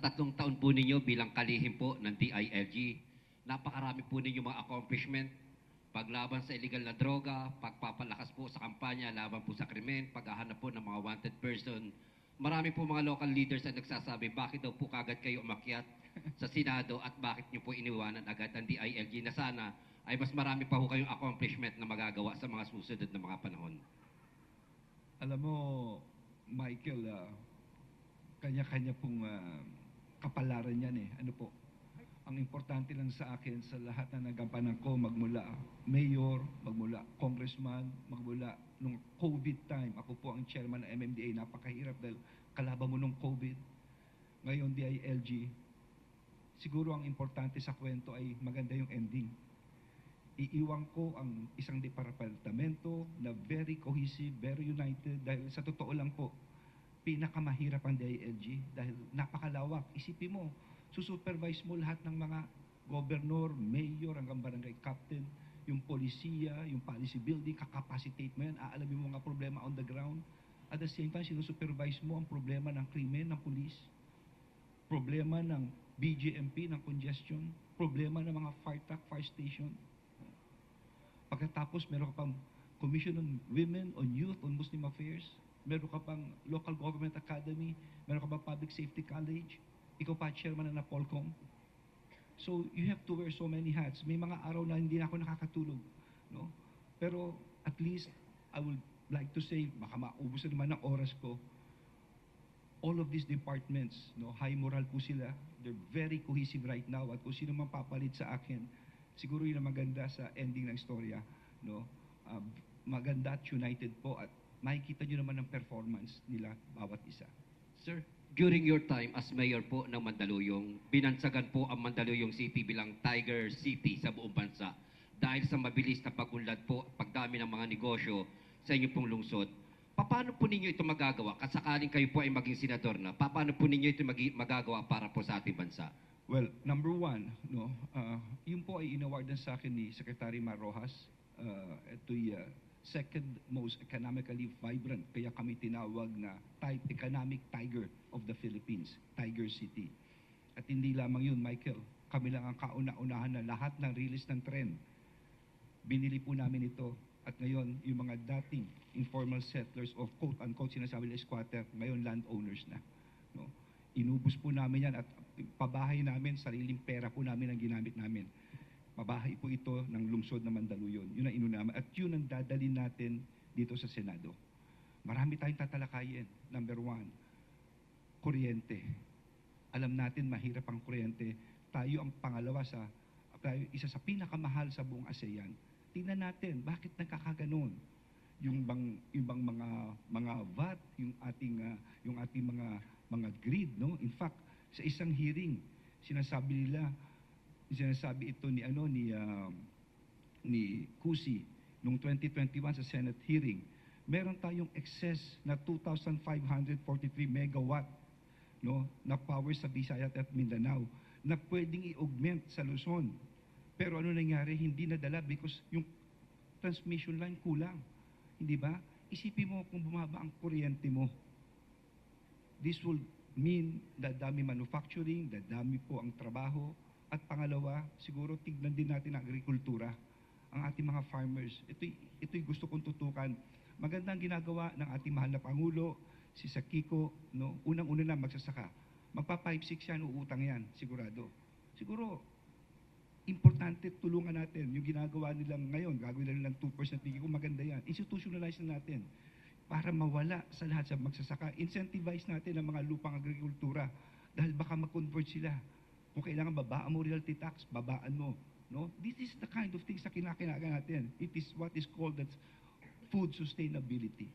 tatlong taon po ninyo bilang kalihim po ng DILG, napakarami po ninyo mga accomplishment, paglaban sa illegal na droga, pagpapalakas po sa kampanya, laban po sa krimen, paghahanap po ng mga wanted person. Marami po mga local leaders na nagsasabi, bakit daw po kagad kayo umakyat sa Senado at bakit nyo po iniwanan agad ang DILG na sana ay mas marami pa po kayong accomplishment na magagawa sa mga susunod na mga panahon. Alam mo, Michael, ah, kanya-kanya pong ah, kapalaran yan eh. Ano po? Ang importante lang sa akin sa lahat na nagampanan ko, magmula mayor, magmula congressman, magmula nung COVID time, ako po ang chairman ng MMDA, napakahirap dahil kalaban mo nung COVID. Ngayon, DILG, siguro ang importante sa kwento ay maganda yung ending iiwan ko ang isang departamento na very cohesive, very united dahil sa totoo lang po, pinakamahirap ang DILG dahil napakalawak. Isipin mo, susupervise mo lahat ng mga gobernur, mayor, hanggang barangay captain, yung polisiya, yung policy building, kakapacitate mo yan, aalamin mo mga problema on the ground. At the same time, sinusupervise mo ang problema ng krimen, ng police, problema ng BGMP, ng congestion, problema ng mga fire truck, fire station, Pagkatapos, meron ka pang Commission on Women, on Youth, on Muslim Affairs. Meron ka pang Local Government Academy. Meron ka pang Public Safety College. Ikaw pa, chairman na Polcom. So, you have to wear so many hats. May mga araw na hindi na ako nakakatulog. No? Pero, at least, I would like to say, baka maubos na naman ng oras ko, all of these departments, no, high moral po sila. They're very cohesive right now. At kung sino man papalit sa akin, siguro yun ang maganda sa ending ng istorya. No? Uh, maganda at united po at makikita nyo naman ang performance nila bawat isa. Sir, during your time as mayor po ng Mandaluyong, binansagan po ang Mandaluyong City bilang Tiger City sa buong bansa dahil sa mabilis na pagunlad po at pagdami ng mga negosyo sa inyong pong lungsod. Paano po ninyo ito magagawa? Kasakaling kayo po ay maging senador na, paano po ninyo ito magagawa para po sa ating bansa? Well, number one, no, uh, yun po ay inawardan sa akin ni Secretary Mar Rojas. Uh, ito'y uh, second most economically vibrant, kaya kami tinawag na type economic tiger of the Philippines, Tiger City. At hindi lamang yun, Michael, kami lang ang kauna-unahan na lahat ng release ng tren. Binili po namin ito. At ngayon, yung mga dating informal settlers of quote-unquote sinasabi nila squatter, ngayon landowners na. No? Inubos po namin yan at pabahay namin, sariling pera po namin ang ginamit namin. Pabahay po ito ng lungsod na Mandaluyong. Yun ang inunaman. At yun ang dadalhin natin dito sa Senado. Marami tayong tatalakayin. Number one, kuryente. Alam natin mahirap ang kuryente. Tayo ang pangalawa sa, tayo isa sa pinakamahal sa buong ASEAN. Tingnan natin, bakit nagkakaganon? Yung bang, yung bang mga, mga VAT, yung ating, ah, yung ating mga, mga grid, no? In fact, sa isang hearing, sinasabi nila, sinasabi ito ni ano ni ah, ni Kusi noong 2021 sa Senate hearing, meron tayong excess na 2,543 megawatt no, na power sa Visayas at Mindanao na pwedeng i-augment sa Luzon. Pero ano nangyari? Hindi nadala because yung transmission line kulang. Hindi ba? Isipin mo kung bumaba ang kuryente mo. This will mean dadami manufacturing, dadami po ang trabaho. At pangalawa, siguro tignan din natin ang agrikultura. Ang ating mga farmers. Ito'y, ito'y gusto kong tutukan. Magandang ginagawa ng ating mahal na Pangulo, si Sakiko, no? unang-una na magsasaka. Magpa 5-6 yan, uutang yan, sigurado. Siguro, importante tulungan natin yung ginagawa nilang ngayon, gagawin na nilang 2% tingin ko maganda yan. Institutionalize na natin para mawala sa lahat sa magsasaka. Incentivize natin ang mga lupang agrikultura dahil baka mag-convert sila. Kung kailangan babaan mo realty tax, babaan mo. No? This is the kind of things na kinakinaga natin. It is what is called that food sustainability.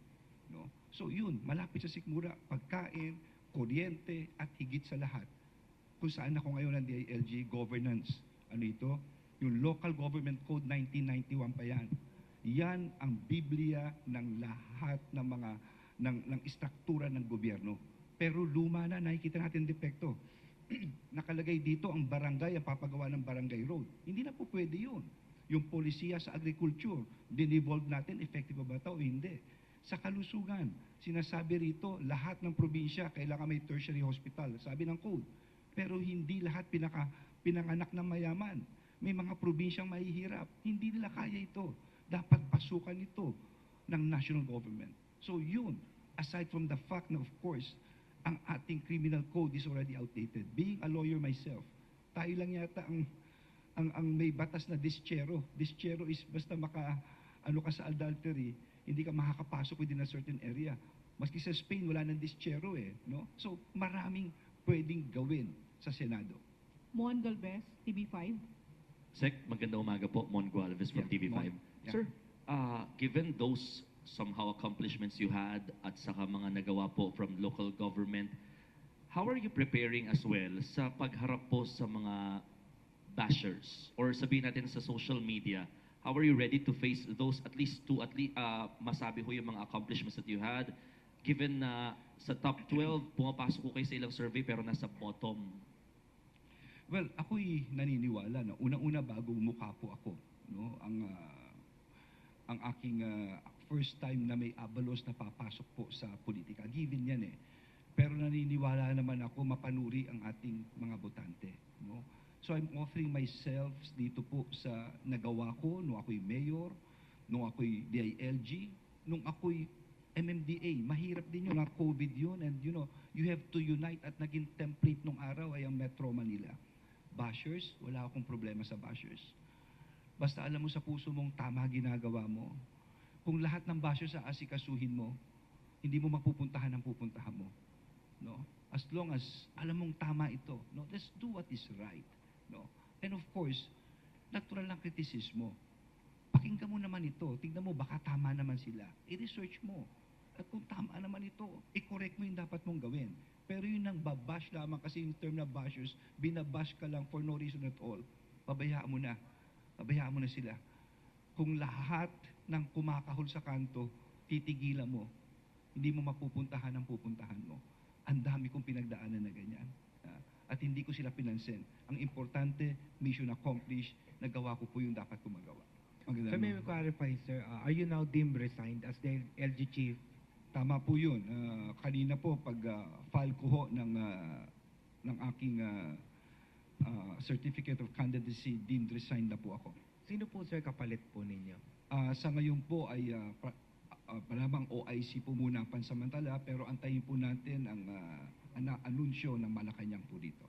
No? So yun, malapit sa sikmura, pagkain, kuryente, at higit sa lahat. Kung saan ako ngayon ng DILG governance. Ano ito? Yung Local Government Code 1991 pa yan. Yan ang Biblia ng lahat ng mga ng, ng istruktura ng gobyerno. Pero luma na, nakikita natin depekto. Nakalagay dito ang barangay, ang papagawa ng barangay road. Hindi na po pwede yun. Yung polisiya sa agriculture, din-evolve natin, effective ba ito o hindi. Sa kalusugan, sinasabi rito, lahat ng probinsya kailangan may tertiary hospital. Sabi ng code, Pero hindi lahat pinaka, pinanganak ng mayaman. May mga probinsyang mahihirap. Hindi nila kaya ito. Dapat pasukan ito ng national government. So yun, aside from the fact na of course, ang ating criminal code is already outdated. Being a lawyer myself, tayo lang yata ang ang ang may batas na dischero. Dischero is basta maka ano ka sa adultery, hindi ka makakapasok within a certain area. Maski sa Spain wala nang dischero eh, no? So maraming pwedeng gawin sa Senado. Mon Galvez, TV5. Sec, magandang umaga po. Mon Gualvez from Yeah, TV5. Mon. Yeah. Sir, uh, given those somehow accomplishments you had at saka mga nagawa po from local government, how are you preparing as well sa pagharap po sa mga bashers? Or sabihin natin sa social media, how are you ready to face those at least two, at least, uh, masabi ho yung mga accomplishments that you had, given na sa top 12, pumapasok ko kayo sa ilang survey pero nasa bottom. Well, ako'y naniniwala na unang-una bagong mukha po ako, no? Ang ah, ang aking ah, first time na may abalos na papasok po sa politika. Given yan eh. Pero naniniwala naman ako mapanuri ang ating mga botante, no? So I'm offering myself dito po sa nagawa ko nung ako'y mayor, nung ako'y DILG, nung ako'y MMDA. Mahirap din yun, COVID yun. And you know, you have to unite at naging template nung araw ay ang Metro Manila. Bashers, wala akong problema sa bashers. Basta alam mo sa puso mong tama ginagawa mo. Kung lahat ng bashers sa asikasuhin mo, hindi mo mapupuntahan ang pupuntahan mo. No? As long as alam mong tama ito, no? Let's do what is right. No? And of course, natural lang kritisismo. Pakinggan mo naman ito. Tingnan mo, baka tama naman sila. I-research mo. At kung tama naman ito, i-correct mo yung dapat mong gawin. Pero yun ang babash lamang kasi yung term na bashers, binabash ka lang for no reason at all. Pabayaan mo na. Pabayaan mo na sila. Kung lahat ng kumakahol sa kanto, titigilan mo, hindi mo mapupuntahan ang pupuntahan mo. Ang dami kong pinagdaanan na ganyan. Ah, At hindi ko sila pinansin. Ang importante, mission accomplished, nagawa ko po yung dapat ko magawa. Magandang So may clarify, sir, uh, are you now deemed resigned as the LG chief? Tama po yun. Ah, kanina po, pag ah, file ko ho ng, ah, ng aking ah, ah, certificate of candidacy, deemed resigned na po ako. Sino po, sir, kapalit po ninyo? Ah, sa ngayon po ay uh, pra, ah, malamang OIC po muna pansamantala pero antayin po natin ang, ah, ana- anunsyo ng Malacanang po dito.